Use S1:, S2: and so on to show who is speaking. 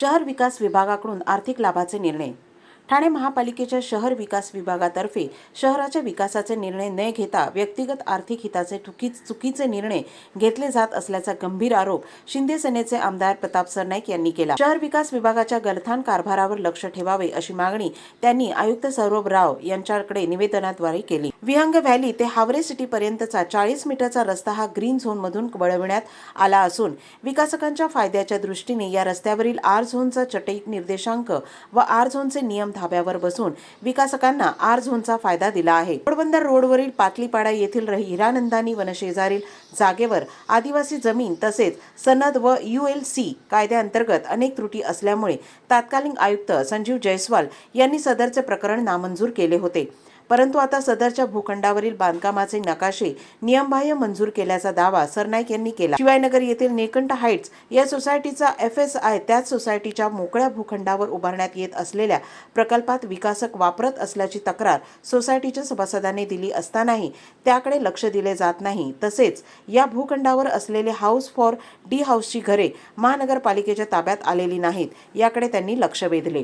S1: शहर विकास विभागाकडून आर्थिक लाभाचे निर्णय ठाणे महापालिकेच्या शहर विकास विभागातर्फे शहराच्या विकासाचे निर्णय न घेता व्यक्तिगत आर्थिक हिताचे चुकीचे निर्णय घेतले जात असल्याचा गंभीर आरोप शिंदे सेनेचे आमदार प्रताप सरनाईक यांनी केला. शहर विकास विभागाच्या गलथान कारभारावर लक्ष ठेवावे अशी मागणी त्यांनी आयुक्त सौरभ राव यांच्याकडे निवेदनाद्वारे केली. विहंग व्हॅली ते हावरे सिटी पर्यंतचा चाळीस मीटरचा रस्ता हा ग्रीन झोन मधून वळविण्यात आला असून विकासकांच्या फायद्याच्या दृष्टीने या रस्त्यावरील आर झोनचा चटई निर्देशांक व आर झोनचे नियम धाब्यावर बसून विकासकांना आर झोनचा फायदा दिला आहे. पोरबंदर रोडवरील पाटलीपाडा येथील हिरानंदानी वनशेजारील जागेवर आदिवासी जमीन तसेच सनद व यू एल सी कायद्याअंतर्गत अनेक त्रुटी असल्यामुळे तत्कालीन आयुक्त संजीव जयस्वाल यांनी सदरचे प्रकरण नामंजूर केले होते. परंतु आता सदरच्या भूखंडावरील बांधकामाचे नकाशे नियमबाह्य मंजूर केल्याचा दावा सरनाईक यांनी केला. शिवायनगर येथील नेकंठ हाईट्स या सोसायटीचा एफ एस आय त्याच सोसायटीच्या मोकळ्या भूखंडावर उभारण्यात येत असलेल्या प्रकल्पात विकासक वापरत असल्याची तक्रार सोसायटीच्या सभासदांनी दिली असतानाही त्याकडे लक्ष दिले जात नाही. तसेच या भूखंडावर असलेले हाऊस फॉर डी हाऊसची घरे महानगरपालिकेच्या ताब्यात आलेली नाहीत. याकडे त्यांनी लक्ष वेधले.